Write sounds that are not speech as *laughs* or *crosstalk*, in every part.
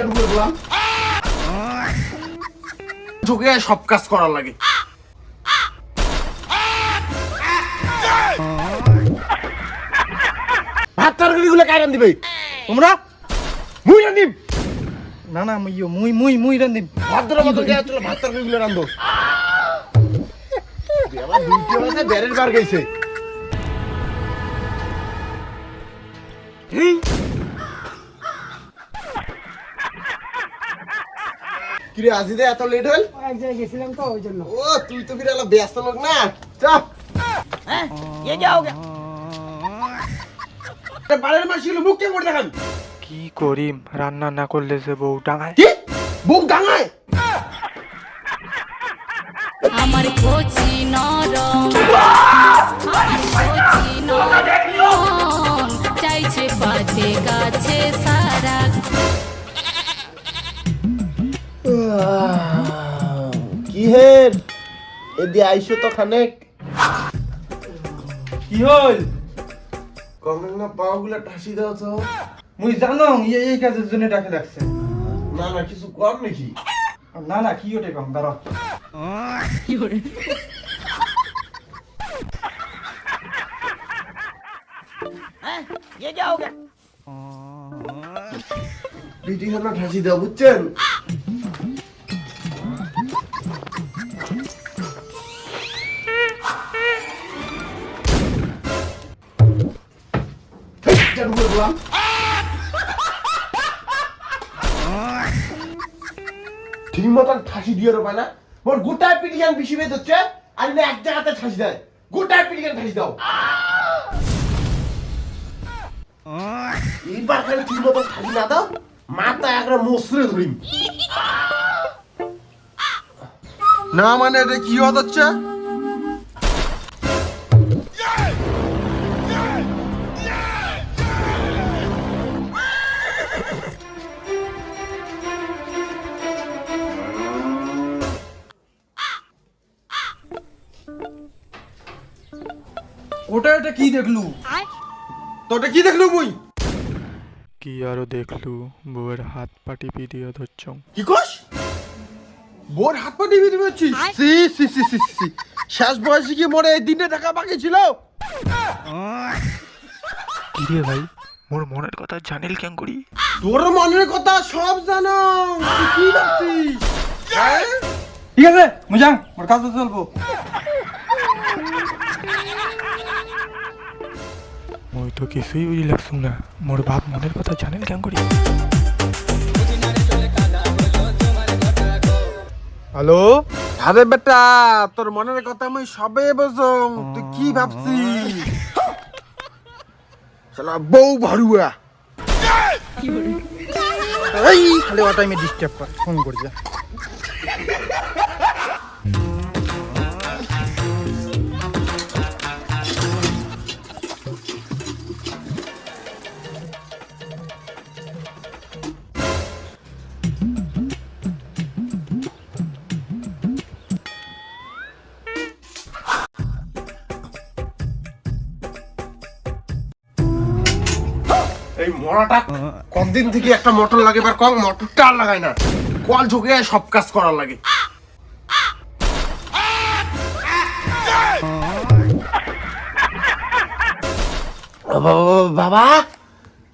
কেন বললাম ঢুকে সব কাজ করার লাগে। ভাত তরকারি গুলো কায়রান দিবে তোমরা? মুই রান্দিম না না মুই মুই মুই মুই রান্দিম ভদ্র মতো গিয়ে চলো ভাত তরকারি গুলো রান্ধো? দুইটি বার গেছে। কিরে আজিদে এত লেট হল এক জায়গায় গেছিলাম তো ওই জন্য ও তুই তো বিরালা ব্যস্ত লোক না চাপ ये क्या हो गया বাড়ির মাসিগুলো মুখ কে করে দেখান কি করিম রান্না না করলে যে বউ ডাঙায় কি বুক ডাঙায় আমার কচি নরম এদি আইসো তো খানেক কি হল কমেন না পাওগুলা ঠাসি দাও তো মুই জানো এই এই কাজের জন্য ডাকে লাগছে না না কিছু কর নাকি না না কি ওটে কম দাঁড়াও ये क्या हो गया বিটি হলো ঠাসি দাও বুঝছেন কেন বললাম ঠিক মতন ঠাসি দিয়ে রোবা না। মোর গোটায় পিটিকান বেশি বেদ হচ্ছে আর না এক জায়গাতে ঠাসি দেয়। গোটায় পিটিকান ঠাসি দাও। এইবার খালি ঠিক মতন ঠাসি না দাও মাথা একটা মসরে ধরিম। না মানে এটা কি হচ্ছে? ওটা কি দেখলু? তো ওটা কি দেখলু মুই? কি আরও দেখলু? বউয়ের হাত পাটি পিটিয়ে ধরছ। কি কস? বোর হাত পা টিভি টিভি হচ্ছিস সি সি সি সি সি। শেষ বয়সে কি মরে এই দিনে দেখা বাকি ছিল? কি রে ভাই মোর মনের কথা জানিল কেন করি? তোর মনের কথা সব জানো। কি ভাবছিস? ঠিক আছে মুজাং মোর কাজ চলবো। মই তো কিছুই বুঝি লাগছু না। মোর বাপ মনের কথা জানেন কেন করি? হ্যালো? আরে বেটা তোর মনের কথা আমি সবে বুঝং তুই কি ভাবছিস? শালা বউ ভারুয়া। এই খালি ও টাইমে ডিস্টার্ব কর ফোন করছে। এই মরাটা কতদিন থেকে একটা মোটর লাগে এবার কম মোটরটা আর লাগায় না। কল ঝুঁকে সব কাজ করার লাগে। বাবা-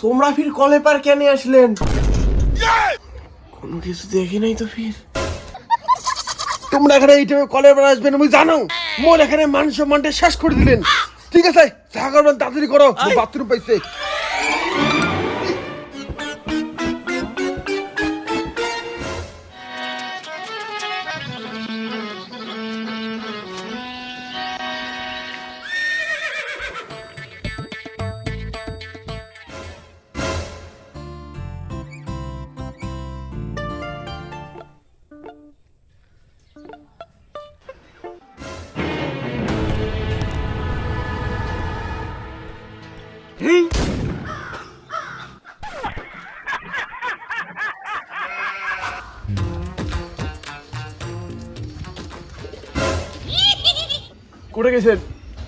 তোমরা ফির কলে পার কেন আসলেন? কোনো কিছু দেখি নাই তো ফির। তোমরা এখানে এই টাইমে কলের পার আসবেন আমি জানো? মোর এখানে মান সম্মানটা শেষ করে দিলেন। ঠিক আছে যা করবেন তাড়াতাড়ি করো বাথরুম পাইছে। *laughs* করে গেছেন?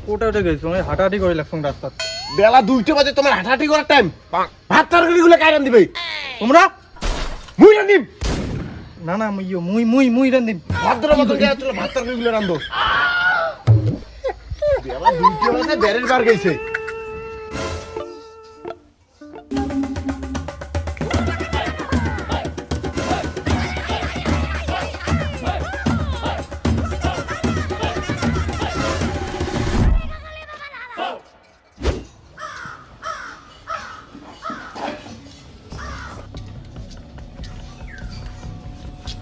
ওটা উঠে গেছো আমি হাঁটাহাঁটি করে লাগছো রাস্তা বেলা দুইটা বাজে তোমার হাঁটাহাঁটি করার টাইম ভাত তরকারি গুলো কায়রান দিবে তোমরা? মুই রান্দিম না না মুই মুই মুই মুই রান্দিম ভাত ধরে মতো গিয়ে চলো ভাত তরকারি গুলো রান্ধো। *laughs* বেলা দুইটা বাজে বেরের বার গেছে।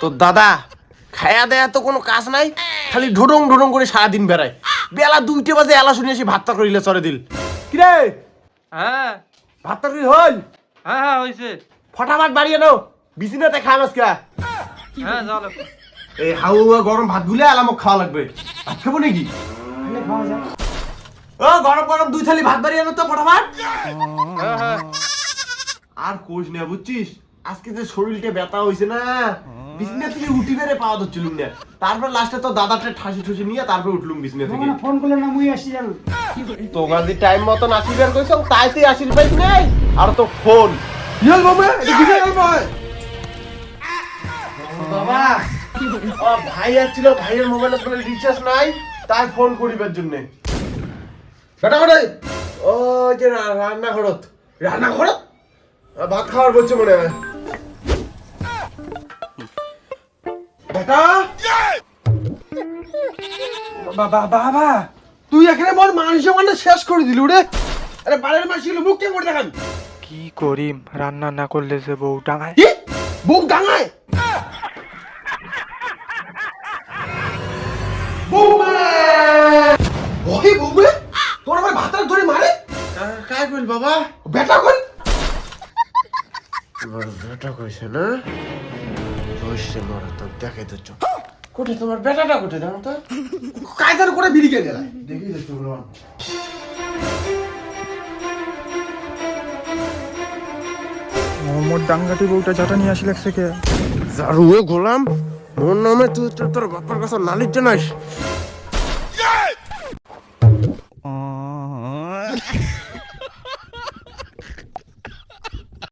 তোর দাদা খায়া দেয়া তো কোনো কাজ নাই খালি ঢোডং ঢোডং করে সারাদিন বেড়ায়। বেলা দুইটে বাজে এলা শুনে এসে ভাত তরকারি চরে দিল। কিরে? হ্যাঁ। ভাত তরকারি হল? হ্যাঁ হ্যাঁ হইছে। ফটাফট বাড়িয়ে নাও বিছিনাতে খাম আজকে হ্যাঁ চলো এই হাউয়া গরম ভাত গুলে আলামক খাওয়া লাগবে। ভাত খাব নাকি? তাহলে খাওয়া যায় ও গরম গরম দুই থালি ভাত বাড়িয়ে আনো তো ফটাফট। হ্যাঁ হ্যাঁ। আর কোষ না বুঝছিস? আজকে যে শরীরটা ব্যথা হয়েছে না বিছনা থেকে উঠি বেড়ে পাওয়া ধরছিলুম না। তারপর লাস্টে তো দাদাটা ঠাসি ঠুসি নিয়ে তারপর উঠলুম বিছনা থেকে। ফোন করলে না মুই আসি জানো। তোমার যে টাইম মতন আসিবার কইছ তাইতে আসির পাইছ নাই আর তো ফোন ইয়াল বাবা এটা কি গেল ভাই। বাবা ও ভাই আছিল ভাইয়ের মোবাইলে কোনো রিচার্জ নাই তাই ফোন করিবার জন্য। বেটা করে ও যে রা- রান্না ঘরত রান্না ঘরত ভাত খাওয়ার বলছে মনে হয়। বাবা বাবা তুই এখানে মোর মাংস মানে শেষ করে দিলু রে। আরে বাড়ির মাসিগুলো মুখ কে করে দেখান। কি করিম রান্না না করলে যে বউ ডাঙায়। বুক ডাঙায়? বৌমা ওই বৌমা তোর আমার ভাতার ধরে মারে? কাই কইল বাবা? বেটা কই তোমার বেটা কইছে না? বসে মরা তো দেখে তো কোটে তোমার বেটাটা কোটে জানো তো? কায়দার করে বিড়ি গেলে দেখি দেখতে বলো মোর ডাঙ্গাটি বউটা জাটা নিয়ে আসি লাগছে কে জারুয়ে গোলাম মোর নামে তুই তোর- বাপার কাছে নালিশ জানাইস